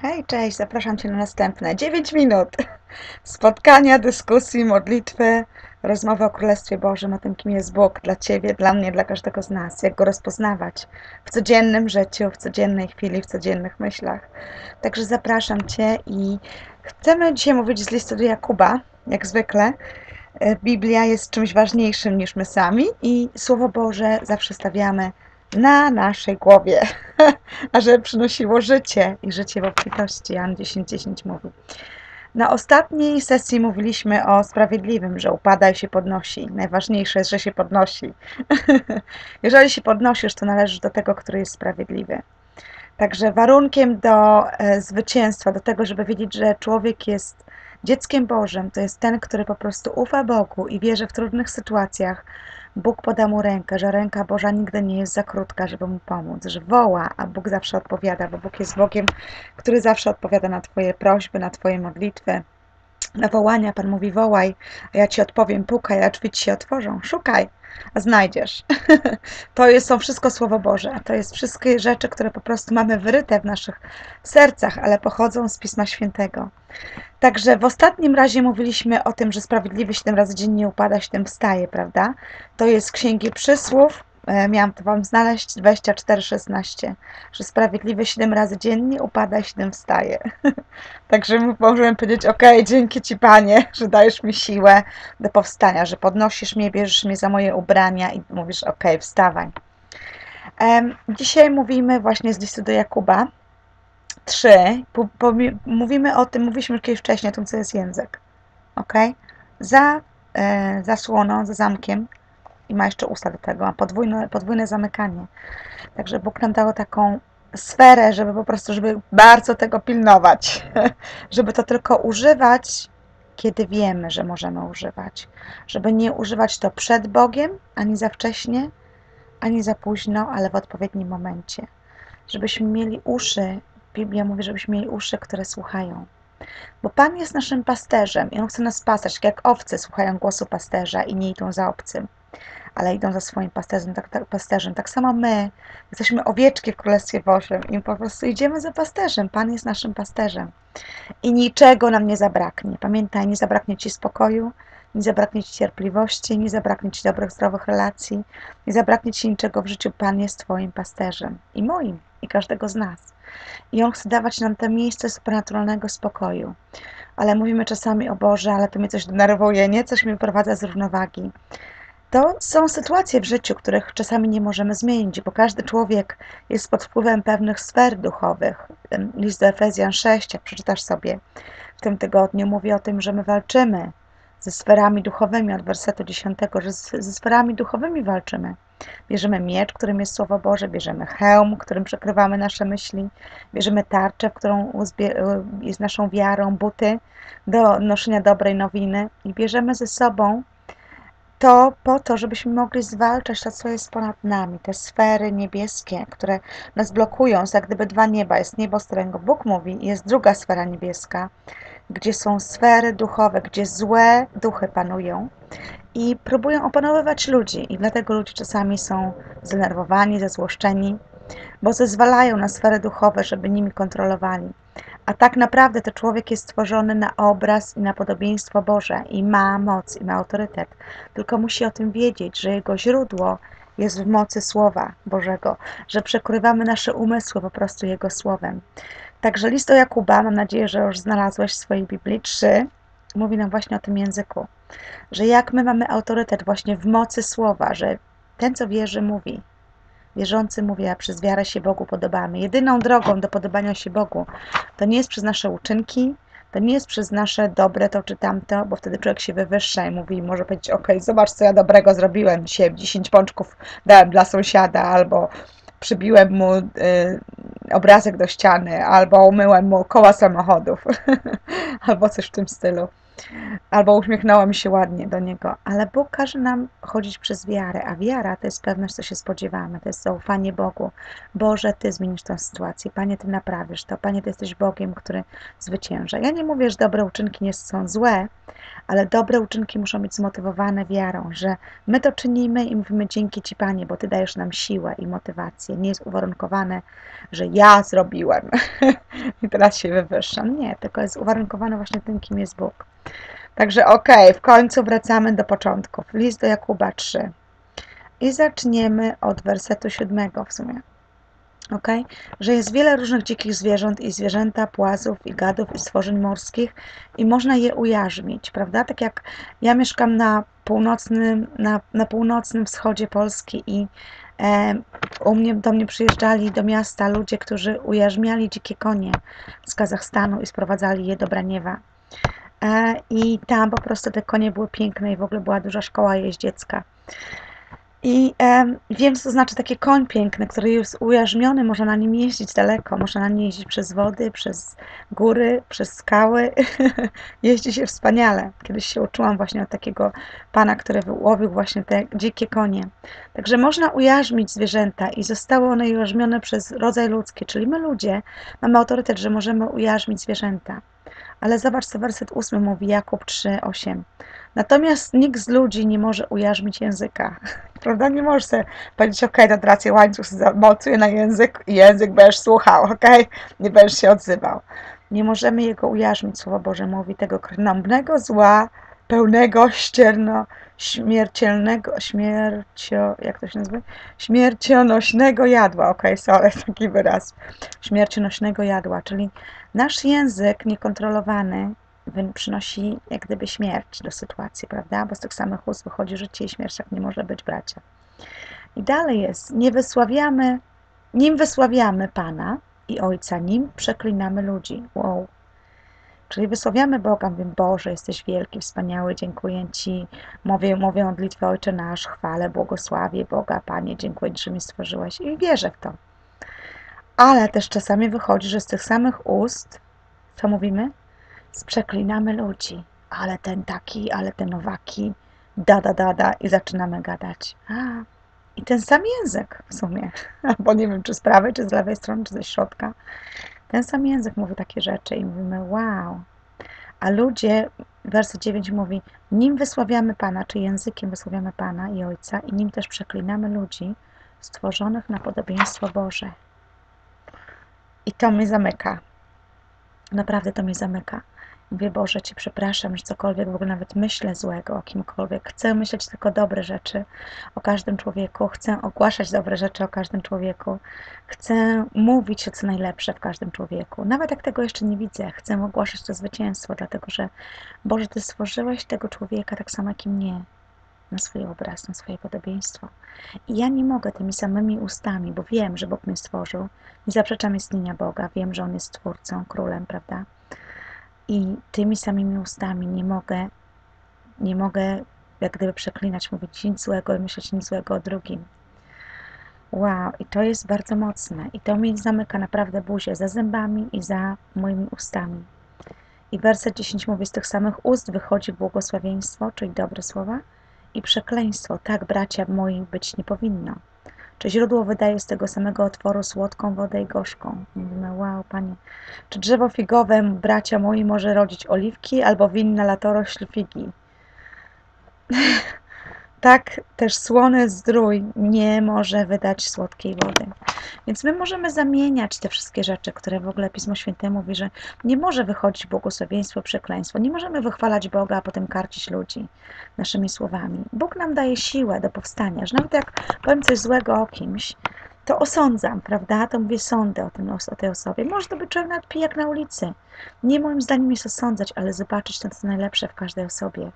Hej, cześć, zapraszam Cię na następne 9 minut spotkania, dyskusji, modlitwy, rozmowy o Królestwie Bożym, o tym, kim jest Bóg dla Ciebie, dla mnie, dla każdego z nas, jak Go rozpoznawać w codziennym życiu, w codziennej chwili, w codziennych myślach. Także zapraszam Cię i chcemy dzisiaj mówić z listu do Jakuba, jak zwykle. E, Biblia jest czymś ważniejszym niż my sami i Słowo Boże zawsze stawiamy na naszej głowie, a żeby przynosiło życie i życie w obfitości. Jan 10.10 mówi. Na ostatniej sesji mówiliśmy o sprawiedliwym, że upada i się podnosi. Najważniejsze jest, że się podnosi. Jeżeli się podnosisz, to należysz do tego, który jest sprawiedliwy. Także warunkiem do e, zwycięstwa, do tego, żeby wiedzieć, że człowiek jest dzieckiem Bożym, to jest ten, który po prostu ufa Bogu i wierzy w trudnych sytuacjach, Bóg poda mu rękę, że ręka Boża nigdy nie jest za krótka, żeby mu pomóc, że woła, a Bóg zawsze odpowiada, bo Bóg jest Bogiem, który zawsze odpowiada na Twoje prośby, na Twoje modlitwy, na wołania. Pan mówi: wołaj, a ja Ci odpowiem, pukaj, a drzwi Ci się otworzą. Szukaj, znajdziesz. To jest, są wszystko Słowo Boże. To jest wszystkie rzeczy, które po prostu mamy wyryte w naszych sercach, ale pochodzą z Pisma Świętego. Także w ostatnim razie mówiliśmy o tym, że sprawiedliwy 7 razy dziennie upada, 7 wstaje, prawda? To jest Księgi Przysłów, miałam to Wam znaleźć, 24-16, że sprawiedliwy 7 razy dziennie upada i 7 wstaje. Także możemy powiedzieć, ok, dzięki Ci Panie, że dajesz mi siłę do powstania, że podnosisz mnie, bierzesz mnie za moje ubrania i mówisz, ok, wstawaj. Dzisiaj mówimy właśnie z listu do Jakuba, 3, po, po, mówimy o tym, mówiliśmy kiedyś wcześniej o tym, co jest język. Ok? Za e, zasłoną, za zamkiem i ma jeszcze usta do tego, podwójne, podwójne zamykanie. Także Bóg nam dał taką sferę, żeby po prostu, żeby bardzo tego pilnować, żeby to tylko używać, kiedy wiemy, że możemy używać. Żeby nie używać to przed Bogiem, ani za wcześnie, ani za późno, ale w odpowiednim momencie. Żebyśmy mieli uszy Biblia mówi, żebyśmy mieli uszy, które słuchają. Bo Pan jest naszym pasterzem i On chce nas pasać, tak jak owce słuchają głosu pasterza i nie idą za obcym, ale idą za swoim pasterzem. Tak, tak, pasterzem. tak samo my jesteśmy owieczki w Królestwie Bożym i po prostu idziemy za pasterzem. Pan jest naszym pasterzem. I niczego nam nie zabraknie. Pamiętaj, nie zabraknie Ci spokoju, nie zabraknie Ci cierpliwości, nie zabraknie Ci dobrych, zdrowych relacji, nie zabraknie Ci niczego w życiu. Pan jest Twoim pasterzem i moim, i każdego z nas. I On chce dawać nam to miejsce supernaturalnego spokoju. Ale mówimy czasami o Boże, ale to mnie coś denerwuje, nie? Coś mnie wyprowadza z równowagi. To są sytuacje w życiu, których czasami nie możemy zmienić, bo każdy człowiek jest pod wpływem pewnych sfer duchowych. List do Efezjan 6, jak przeczytasz sobie w tym tygodniu, mówi o tym, że my walczymy ze sferami duchowymi od wersetu 10, że ze sferami duchowymi walczymy. Bierzemy miecz, którym jest Słowo Boże, bierzemy hełm, którym przekrywamy nasze myśli, bierzemy tarczę, którą jest naszą wiarą, buty do noszenia dobrej nowiny i bierzemy ze sobą to po to, żebyśmy mogli zwalczać to, co jest ponad nami, te sfery niebieskie, które nas blokują, jak gdyby dwa nieba. Jest niebo, z którego Bóg mówi, jest druga sfera niebieska, gdzie są sfery duchowe, gdzie złe duchy panują i próbują opanowywać ludzi. I dlatego ludzie czasami są zdenerwowani, zezłoszczeni, bo zezwalają na sfery duchowe, żeby nimi kontrolowali. A tak naprawdę to człowiek jest stworzony na obraz i na podobieństwo Boże i ma moc i ma autorytet. Tylko musi o tym wiedzieć, że jego źródło jest w mocy Słowa Bożego, że przekrywamy nasze umysły po prostu Jego Słowem. Także list do Jakuba, mam nadzieję, że już znalazłeś w swojej Biblii 3, mówi nam właśnie o tym języku, że jak my mamy autorytet właśnie w mocy Słowa, że ten, co wierzy, mówi. Wierzący mówi, a przez wiarę się Bogu podobamy. Jedyną drogą do podobania się Bogu to nie jest przez nasze uczynki, to nie jest przez nasze dobre to czy tamto, bo wtedy człowiek się wywyższa i mówi, może powiedzieć, ok, zobacz co ja dobrego zrobiłem dzisiaj, 10 pączków dałem dla sąsiada, albo przybiłem mu y, obrazek do ściany, albo umyłem mu koła samochodów, albo coś w tym stylu. Albo uśmiechnąłem się ładnie do Niego, ale Bóg każe nam chodzić przez wiarę, a wiara to jest pewność, co się spodziewamy, to jest zaufanie Bogu. Boże, Ty zmienisz tę sytuację, Panie, Ty naprawisz to, Panie, Ty jesteś Bogiem, który zwycięża. Ja nie mówię, że dobre uczynki nie są złe, ale dobre uczynki muszą być zmotywowane wiarą, że my to czynimy i mówimy dzięki Ci, Panie, bo Ty dajesz nam siłę i motywację. Nie jest uwarunkowane, że ja zrobiłem i teraz się wywyższam. Nie, tylko jest uwarunkowane właśnie tym, kim jest Bóg. Także okej, okay, w końcu wracamy do początków. List do Jakuba 3. I zaczniemy od wersetu 7 w sumie. Ok? Że jest wiele różnych dzikich zwierząt i zwierzęta, płazów i gadów i stworzeń morskich i można je ujarzmić, prawda? Tak jak ja mieszkam na północnym, na, na północnym wschodzie Polski i e, u mnie, do mnie przyjeżdżali do miasta ludzie, którzy ujarzmiali dzikie konie z Kazachstanu i sprowadzali je do Braniewa. E, I tam po prostu te konie były piękne i w ogóle była duża szkoła jeździecka. I e, wiem, co to znaczy taki koń piękny, który jest ujarzmiony, można na nim jeździć daleko, można na nim jeździć przez wody, przez góry, przez skały. Jeździ się wspaniale. Kiedyś się uczyłam właśnie od takiego pana, który łowił właśnie te dzikie konie. Także można ujarzmić zwierzęta i zostały one ujarzmione przez rodzaj ludzki, czyli my ludzie mamy autorytet, że możemy ujarzmić zwierzęta. Ale zobacz, co werset 8 mówi, Jakub 3, 8. Natomiast nikt z ludzi nie może ujarzmić języka. Prawda? Nie możesz sobie powiedzieć, ok, to rację łańcuch zamocuje na język i język będziesz słuchał, ok? Nie będziesz się odzywał. Nie możemy jego ujarzmić, Słowo Boże mówi, tego krnąbnego zła, pełnego ścierno, śmiercielnego, śmiercio, jak to się nazywa? Śmiercionośnego jadła, ok, sorry, taki wyraz. Śmiercionośnego jadła, czyli nasz język niekontrolowany przynosi jak gdyby śmierć do sytuacji, prawda? Bo z tych samych ust wychodzi życie i śmierć, jak nie może być, bracia. I dalej jest, nie wysławiamy, nim wysławiamy Pana i Ojca, nim przeklinamy ludzi. Wow. Czyli wysławiamy Boga, mówię, Boże, jesteś wielki, wspaniały, dziękuję Ci. Mówię, mówię modlitwę Ojcze nasz, chwalę, błogosławię Boga, Panie, dziękuję że mi stworzyłeś i wierzę w to. Ale też czasami wychodzi, że z tych samych ust, co mówimy? Sprzeklinamy ludzi. Ale ten taki, ale ten owaki, da, da, da, da i zaczynamy gadać. I ten sam język w sumie, bo nie wiem, czy z prawej, czy z lewej strony, czy ze środka. Ten sam język mówi takie rzeczy i mówimy, wow. A ludzie, werset 9 mówi, nim wysławiamy Pana, czy językiem wysławiamy Pana i Ojca, i nim też przeklinamy ludzi stworzonych na podobieństwo Boże. I to mnie zamyka. Naprawdę to mnie zamyka. Mówię, Boże, Ci przepraszam, że cokolwiek w ogóle nawet myślę złego o kimkolwiek. Chcę myśleć tylko dobre rzeczy o każdym człowieku. Chcę ogłaszać dobre rzeczy o każdym człowieku. Chcę mówić o co najlepsze w każdym człowieku. Nawet jak tego jeszcze nie widzę, chcę ogłaszać to zwycięstwo, dlatego że Boże, Ty stworzyłeś tego człowieka tak samo jak i mnie na swój obraz, na swoje podobieństwo. I ja nie mogę tymi samymi ustami, bo wiem, że Bóg mnie stworzył, nie zaprzeczam istnienia Boga, wiem, że On jest Twórcą, Królem, prawda? I tymi samymi ustami nie mogę, nie mogę jak gdyby przeklinać, mówić nic złego i myśleć nic złego o drugim. Wow, i to jest bardzo mocne. I to mi zamyka naprawdę buzię za zębami i za moimi ustami. I werset 10 mówi, z tych samych ust wychodzi błogosławieństwo, czyli dobre słowa, i przekleństwo. Tak, bracia moi, być nie powinno. Czy źródło wydaje z tego samego otworu słodką wodę i gorzką? Mówimy, wow, panie. Czy drzewo figowe, bracia moi, może rodzić oliwki, albo winna latorośl figi? tak też słony zdrój nie może wydać słodkiej wody. Więc my możemy zamieniać te wszystkie rzeczy, które w ogóle Pismo Święte mówi, że nie może wychodzić błogosławieństwo, przekleństwo. Nie możemy wychwalać Boga, a potem karcić ludzi naszymi słowami. Bóg nam daje siłę do powstania, że nawet jak powiem coś złego o kimś, to osądzam, prawda? To mówię sądy o, tym, o tej osobie. Może to być człowiek nawet pijak na ulicy. Nie moim zdaniem jest osądzać, ale zobaczyć to, co najlepsze w każdej osobie.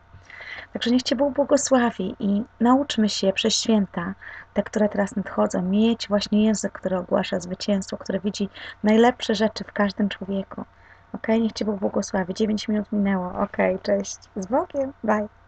Także niech Cię Bóg błogosławi i nauczmy się przez święta, te, które teraz nadchodzą, mieć właśnie język, który ogłasza zwycięstwo, który widzi najlepsze rzeczy w każdym człowieku. Ok, niech Cię Bóg błogosławi. 9 minut minęło. Ok, cześć. Z Bogiem. Bye.